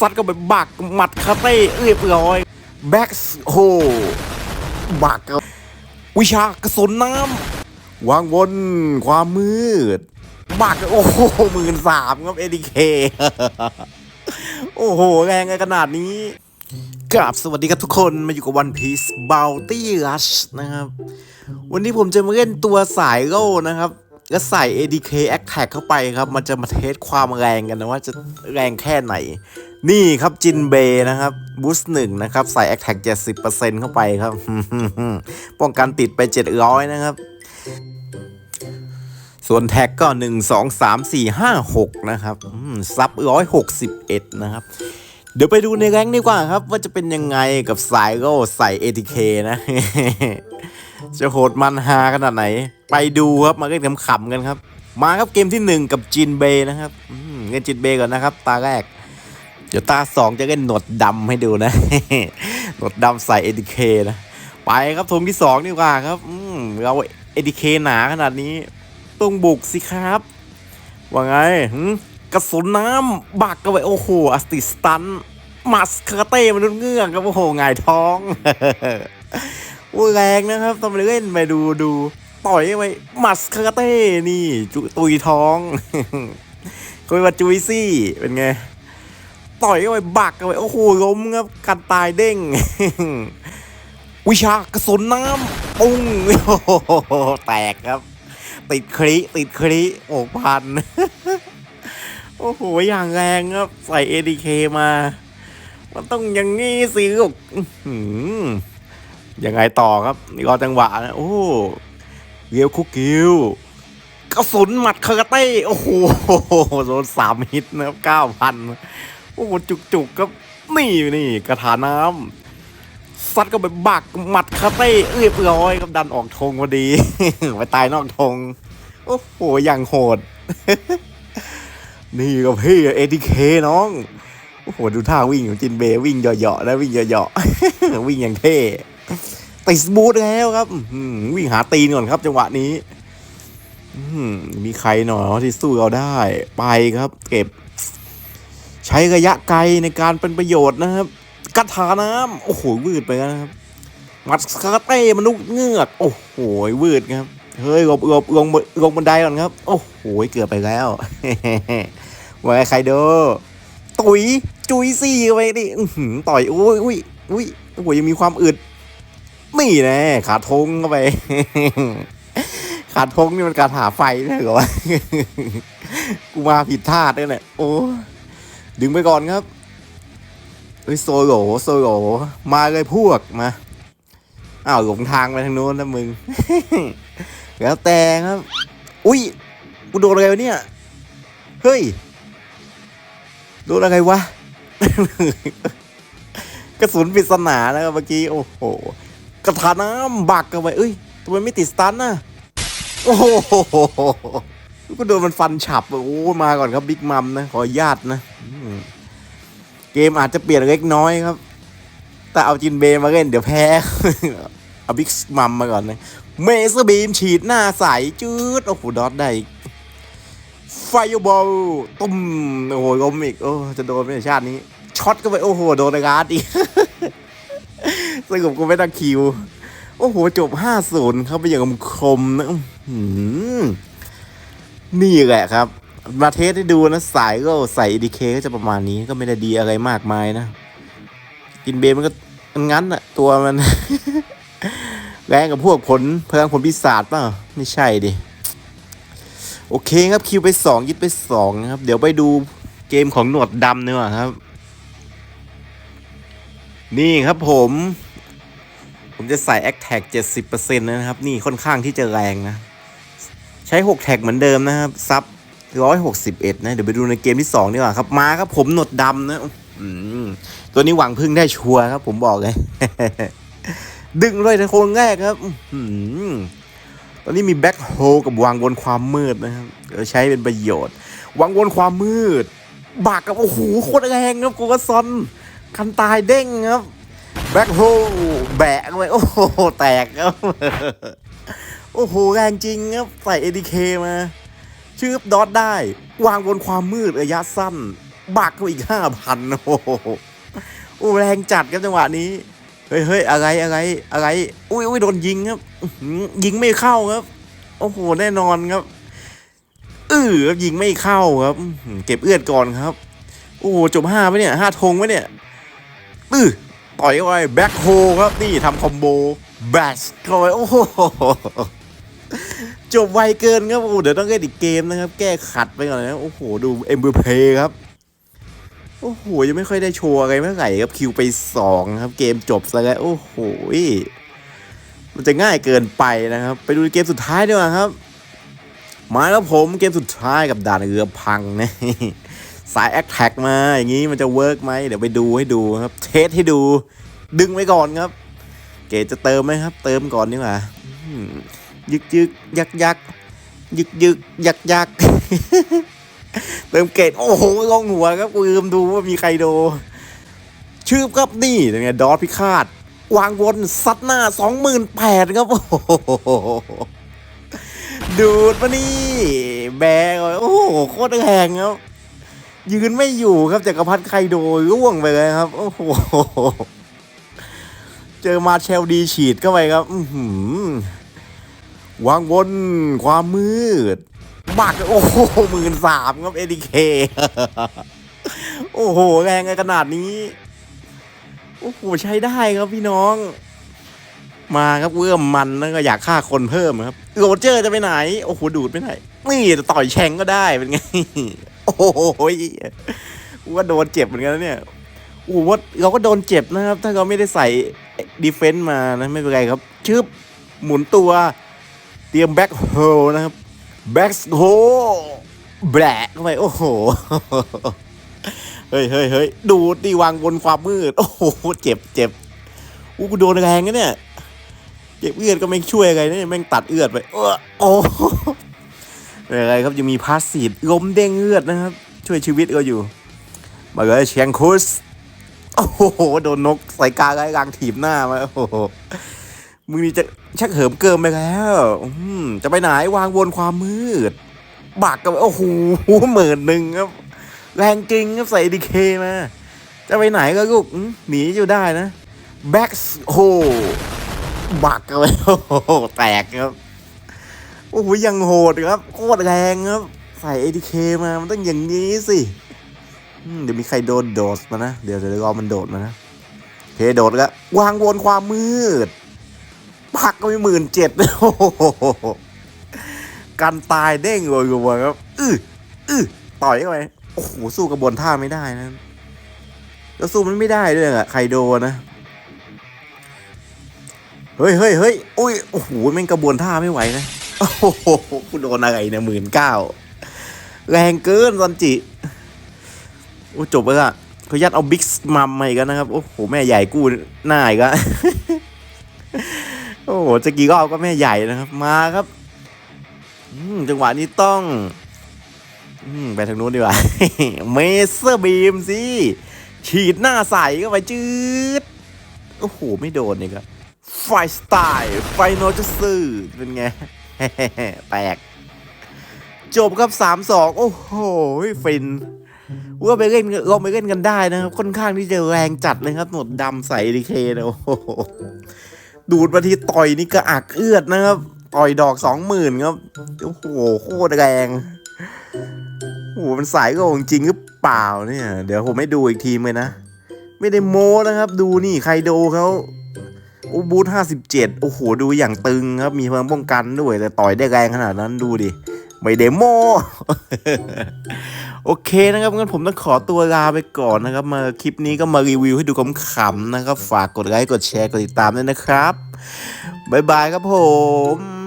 ซัดก็ไปบักหมัดคาเต้เรียบร้อยแบ็กโฮบักกวิชากระสุนน้ำวางบนความมืดบักโอ้โหหมื่นสามครับเอดีเคโอ้โห แรงขนาดนี้กราบสวัสดีครับทุกคนมาอยู่กับ One Piece Bounty Rush นะครับ วันนี้ผมจะมาเล่นตัวสายโล่นะครับ ก็ใส่ ADK Attack เข้าไปครับ มันจะมาเทสความแรงกันนะว่าจะแรงแค่ไหน นี่ครับจินเบนะครับบูสต์หนึ่งนะครับ ใส่ Attack 70%เข้าไปครับ ป้องกันติดไป 700 นะครับ ส่วนแท็กก็ 1 2 3 4 5 6 นะครับซับ 161 นะครับ เดี๋ยวไปดูในแรงดีกว่าครับ ว่าจะเป็นยังไงกับสายโร่ใส่ ATK นะ จะโหดมันฮาขนาดไหน ไปดูครับมาเล่นขำๆกันครับ มาครับเกมที่ 1 กับจินเบย์นะครับเล่นจินเบย์ก่อนนะครับ ตาแรก เดี๋ยวตาสองจะเล่นหนวดดำให้ดูนะ หนวดดำใส่ ATK นะ ไปครับธงที่ 2 ดีกว่าครับอืมเรา ATK หนาขนาดนี้ต้องบุกสิครับ ว่าไงกระสุนน้ำบักกันไปโอ้โหอสติสตันมัสคาเต้มนุษย์เงือกครับโอ้โหงายท้อง แรงนะครับทำไปเล่นไปดูดู ต่อยไปมัสคาเต้นี่ จุตุยท้องคุยว่าจุยซี่เป็นไง ต่อยเข้าไปบักกันไปโอ้โหล้มครับกันตายเด้ง วิชากระสุนน้ำปุ้งโอ้โหแตกครับ ติดคลิติดคลิโอ้พันโอ้โห อย่างแรงครับ ใส่ ADK มา มันต้องอย่างนี้สิลูกอื ยังไงต่อครับ นี่รอจังหวะนะโอ้เรียวคุกกิวกระสุนหมัดคาราเต้ โอ้โหโดนสามฮิตนะครับเก้าพันโอ้โหจุกๆครับนี่นี่กระถาน้ำซัดก็ไปบักหมัดคาเต้เรียบร้อยครับดันออกธงพอดี ไปตายนอกธงโอ้โหอย่างโหด นี่ก็พี่เอทีเคน้องโอ้โหดูท่าวิ่งของจินเบวิ่งเหยาะๆนะวิ่งเหยาะๆวิ่งอย่างเท่ ติดบูทแล้วครับวิ่งหาตีนก่อนครับ จังหวะนี้มีใครหนอที่สู้เราได้ ไปครับ เก็บ ใช้ระยะไกลในการเป็นประโยชน์นะครับกระถาน้ำโอ้โหวืดไปแล้วนะครับมัดคาเต้มนุษย์เงือกโอ้โหวืดครับเฮ้ยลบลบลงลงบันไดก่อนครับ โอ้โหเกือบไปแล้วว่าไงใครเด้อตุยจุยซี่ไปดิต่อยอุ้ยอุ้ยอุ้ยโอ้โหยังมีความอึด นี่แน่ขาทงเข้าไป ขาทงนี่มันการหาไฟนะเหรอวะกูมาผิดท่าด้วยเนี่ยโอ้ดึงไปก่อนครับเฮ้ยโซโหลโซโหลมาเลยพวกมาอ้าวหลงทางไปทางโน้นนะมึง แล้วแต่ครับ อุ้ยกูโดนอะไรวะเนี่ย เฮ้ย โดนอะไรวะ กระสุนปริศนานะครับเมื่อกี้ โอ้โห กระถาน้ำบักกันไปเอ้ยทำไมไม่ติดสตันน่ะโอ้โหก็โดนมันฟันฉับโอ้มาก่อนครับบิ๊กมัมนะขอญาตนะเกมอาจจะเปลี่ยนเล็กน้อยครับ แต่เอาจินเบย์มาเล่นเดี๋ยวแพ้เอาบิ๊กมัมมาก่อนนะเมสบีมฉีดหน้าใสจืดโอ้โหดอทได้ไฟบอลตุ้มโอ้โหล้มอีกโอ้จะโดนไม่ในชาตินี้ช็อตก็ไปโอ้โหโดนในการ์ดอีก สรุปกูไม่ต้งคิว โอ้โห จบ5-0เข้าไปอย่างคมนะนี่แหละครับ มาเทสให้ดูนะ สายก็ใส่ดีเคก็จะประมาณนี้ก็ไม่ได้ดีอะไรมากมายนะ กินเบมันก็มันงั้นอะตัวมัน แรงกับพวกผลพลังผลปีศาจเปล่าไม่ใช่ดิโอเคครับคิวไปสองยึดไปสองนะครับ เดี๋ยวไปดูเกมของหนวดดำดีกว่าครับ นี่ครับผม ผมจะใส่ a c t a g 70%นะครับ นี่ค่อนข้างที่จะแรงนะ ใช้ 6 แท็กเหมือนเดิมนะครับ ซับ161 นะ เดี๋ยวไปดูในเกมที่ 2 ดีกว่าครับ มาครับผมหนวดดำนะตัวนี้หวังพึ่งได้ชัวร์ครับ ผมบอกเลย ดึงเลยในโคนแรกครับตอนนี้มีแบ็คโฮกับวางบนความมืดนะครับใช้เป็นประโยชน์วางบนความมืด บากกับโอ้โหโคตรแรงครับกูก็ซอน คันตายเด้งครับ แบ็คโฮแบะไปโอ้โหแตกครับ โอ้โหแรงจริงครับใส่ ADK มาชื่อดอทได้ วางบนความมืดระยะสั้น บักเข้าอีกห้าพันโอ้โหโอ้แรงจัดครับจังหวะนี้เฮ้ยเฮ้ยอะไรอะไรอะไร อุ้ยอุ้ยโดนยิงครับยิงไม่เข้าครับ โอ้โหแน่นอนครับเออยิงไม่เข้าครับ เก็บเอื้อนก่อนครับ โอ้โหจบห้าไหมเนี่ยห้าธงไหมเนี่ยอือ ต่อยเข้าไปแบ็คโฮครับนี่ทำคอมโบแบชเข้าไปโอ้โหจบไวเกินครับโอ้โหเดี๋ยวต้องเล่นอีกเกมนะครับ แก้ขัดไปก่อนนะโอ้โหดูเอ็มบูเพครับโอ้โหยังไม่ค่อยได้โชว์อะไรเมื่อไหร่ครับคิวไปสองครับ เกมจบซะแล้วโอ้โหมันจะง่ายเกินไปนะครับ ไปดูเกมสุดท้ายดีกว่าครับ มาแล้วผมเกมสุดท้ายกับด่านเรือพังนะ สายแอคแท็กมาอย่างนี้มันจะเวิร์กไหมเดี๋ยวไปดูให้ดูครับ เทสให้ดู ดึงไว้ก่อนครับ เกจะเติมไหมครับ เติมก่อนดีกว่ายึกยึกยักยักยึกยึกยักยักเติมเกตโอ้โหลงหัวครับกูลืมดูว่ามีใครโด ชื่อครับนี่เป็นไงดอทพิฆาต วางวนซัดหน้าสองหมื่นแปดครับ โอ้โหดูดมานี่ แบกโอ้โห โคตรแรงครับ ยืนไม่อยู่ครับจักรพัฒน์ไคโดร่วงไปเลยครับ โอ้โห เจอมาเชลดีฉีดเข้าไปครับ อือหือวางวนความมืดบักโอ้โหหมื่นสามครับเอดีเคโอ้โห แรงขนาดนี้ โอ้โห ใช้ได้ครับพี่น้อง มาครับเอื้อมมันแล้วก็อยากฆ่าคนเพิ่มครับ โรเจอร์จะไปไหน โอ้โห ดูดไปไหนนี่ต่อยแชงก็ได้เป็นไง โอ้โหว่าโดนเจ็บเหมือนกันนะเนี่ยโอ้ว่าเราก็โดนเจ็บนะครับ ถ้าเราไม่ได้ใส่ดีเฟนต์มานะไม่เป็นไรครับ ชึบ หมุนตัว เตรียมแบ็คโฮนะครับ แบ็คโฮแบลกเข้าไป โอ้โห เฮ้ยเฮ้ยเฮ้ยดูดีวางบนความมืด โอ้โห เจ็บเจ็บอู้กูโดนแรงนะเนี่ย เจ็บเอื้อนก็ไม่ช่วยอะไรนะเนี่ยแม่งตัดเอื้อนไป เออโอ้ ไม่เป็นไรครับยังมีพาสซีฟลมเด้งเอื้อนนะครับ ช่วยชีวิตเราอยู่มาเลยเชียงคุสโอ้โหโดนนกใส่กาไร้กลางถีบหน้ามาโอ้โหมึงนี่จะชักเหิมเกิมไปแล้วจะไปไหนวางวนความมืด บักกับโอ้โหหมื่นหนึ่งครับ แรงจริงครับใส่ดีเคมา จะไปไหนก็ลูกหนีอยู่ได้นะแบ็กโฮบักกันไปโอ้โหแตกครับ โอ้โหยังโหดครับโคตรแรงครับ ใส่เอดีเคมามันต้องอย่างนี้สิเดี๋ยวมีใครโดนโดดมานะเดี๋ยวเดี๋ยวรอมันโดดมานะเคโดดแล้ววางวนความมืดพักก็ไม่หมื่นเจ็ดโอ้โหกันตายเด้งเลยกูครับอื้ออื้อต่อยเข้าไปโอ้โหสู้กระบวนท่าไม่ได้นะแล้วสู้มันไม่ได้ด้วยอะใครโดนนะเฮ้ยเฮ้ยเฮ้ยโอ้ยโอ้โหแม่งกระบวนท่าไม่ไหวนะ โอ้โหกูโดนอะไรเนี่ยหมื่นเก้าแรงเกินซันจิ โอ้จบไปละเขายัดเอาบิ๊กมัมมาอีกแล้วนะครับ โอ้โห แม่ใหญ่กู้หน้าอีกแล้วโอ้โหจะกี่รอบก็แม่ใหญ่นะครับ มาครับอืจังหวะนี้ต้องอืไปทางนู้นดีกว่า เมเซอร์บีมสิ ฉีดหน้าใส่ก็ไปจืด โอ้โห ไม่โดนนี่ครับไฟสไตล์ ไฟโนจะซื้อเป็นไง แตกจบครับสามสองโอ้โหฟินว่าไปเล่นลองไปเล่นกันได้นะครับ ค่อนข้างที่จะแรงจัดเลยครับ หนวดดำใส่ดีเคนะโอ้โหดูดมาทีต่อยนี่กระอักเอื้อดนะครับ ต่อยดอกสองหมื่นครับ โอ้โหโคตรแรงโอ้โหมันสายก็จริงหรือเปล่าเนี่ย เดี๋ยวผมไม่ดูอีกทีมเลยนะ ไม่ได้โม้นะครับ ดูนี่ใครโดเขา โอ้บูทห้าสิบเจ็ดโอ้โห ดูอย่างตึงครับ มีพลังป้องกันด้วย แต่ต่อยได้แรงขนาดนั้นดูดิ ไม่เดโม โอเคนะครับ งั้นผมต้องขอตัวลาไปก่อนนะครับ มาคลิปนี้ก็มารีวิวให้ดูขำๆนะครับ ฝากกดไลค์ กดแชร์ กดติดตามด้วยนะครับ บ๊ายบายครับผม